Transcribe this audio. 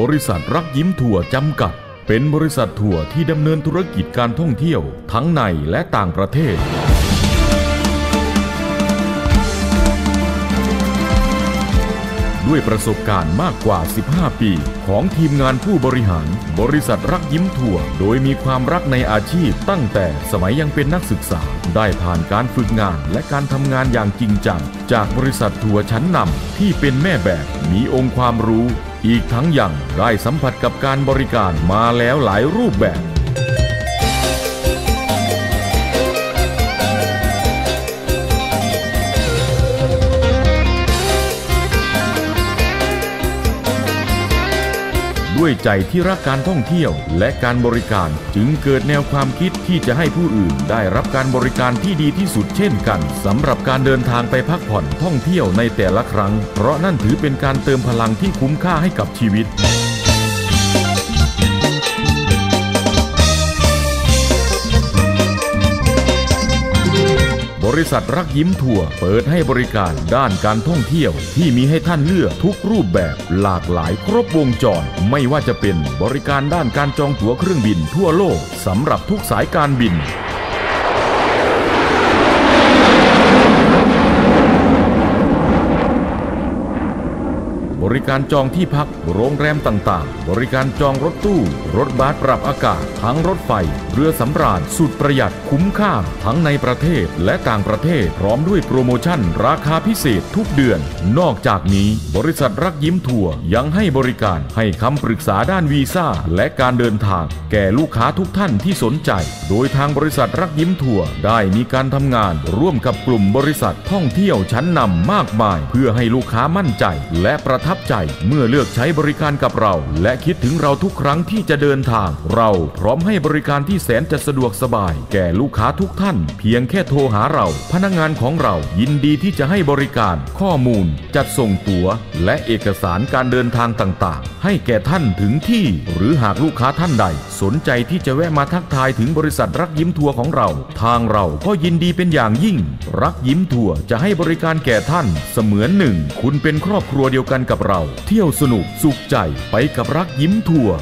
บริษัทรักยิ้มทัวร์จำกัด เป็นบริษัททัวร์ที่ดำเนินธุรกิจการท่องเที่ยวทั้งในและต่างประเทศ ด้วยประสบการณ์มากกว่า 15 ปี ของทีมงานผู้บริหาร บริษัทรักยิ้มทัวร์โดยมีความรักในอาชีพตั้งแต่สมัยยังเป็นนักศึกษา ได้ผ่านการฝึกงานและการทำงานอย่างจริงจัง จากบริษัททัวร์ชั้นนำที่เป็นแม่แบบมีองค์ความรู้ อีกทั้งยังได้สัมผัสกับการบริการมาแล้วหลายรูปแบบ ด้วยใจที่รักการท่องเที่ยวและการบริการจึงเกิดแนวความคิดที่จะให้ผู้อื่นได้รับการบริการที่ดีที่สุดเช่นกันสำหรับการเดินทางไปพักผ่อนท่องเที่ยวในแต่ละครั้ง เพราะนั่นถือเป็นการเติมพลังที่คุ้มค่าให้กับชีวิต ริษัทรักยิ้มทัวร์เปิดให้บริการด้านการท่องเที่ยว ที่มีให้ท่านเลือกทุกรูปแบบหลากหลายครบวงจร ไม่ว่าจะเป็นบริการด้านการจองตั๋วเครื่องบินทั่วโลกสำหรับทุกสายการบิน บริการจองที่พัก โรงแรมต่างๆ บริการจองรถตู้ รถบัสปรับอากาศ ทั้งรถไฟ เรือสำราญสุดประหยัดคุ้มค่า ทั้งในประเทศและต่างประเทศ พร้อมด้วยโปรโมชั่น ราคาพิเศษทุกเดือน นอกจากนี้ บริษัทรักยิ้มทัวร์ยังให้บริการให้คำปรึกษาด้านวีซ่าและการเดินทาง แก่ลูกค้าทุกท่านที่สนใจ โดยทางบริษัทรักยิ้มทัวร์ได้มีการทำงาน ร่วมกับกลุ่มบริษัทท่องเที่ยวชั้นนำมากมาย เพื่อให้ลูกค้ามั่นใจ และประทับทับใจเมื่อเลือกใช้บริการกับเรา และคิดถึงเราทุกครั้งที่จะเดินทาง เราพร้อมให้บริการที่แสนจะสะดวกสบาย แก่ลูกค้าทุกท่าน เพียงแค่โทรหาเรา พนักงานของเรายินดีที่จะให้บริการ ข้อมูล จัดส่งตั๋ว และเอกสารการเดินทางต่างๆ ให้แก่ท่านถึงที่ หรือหากลูกค้าท่านใด สนใจที่จะแวะมาทักทายถึงบริษัทรักยิ้มทัวร์ของเรา ทางเราก็ยินดีเป็นอย่างยิ่ง รักยิ้มทัวร์จะให้บริการแก่ท่าน เสมือนหนึ่ง คุณเป็นครอบครัวเดียวกันกับเรา เที่ยวสนุกสุขใจไปกับรักยิ้มทัวร์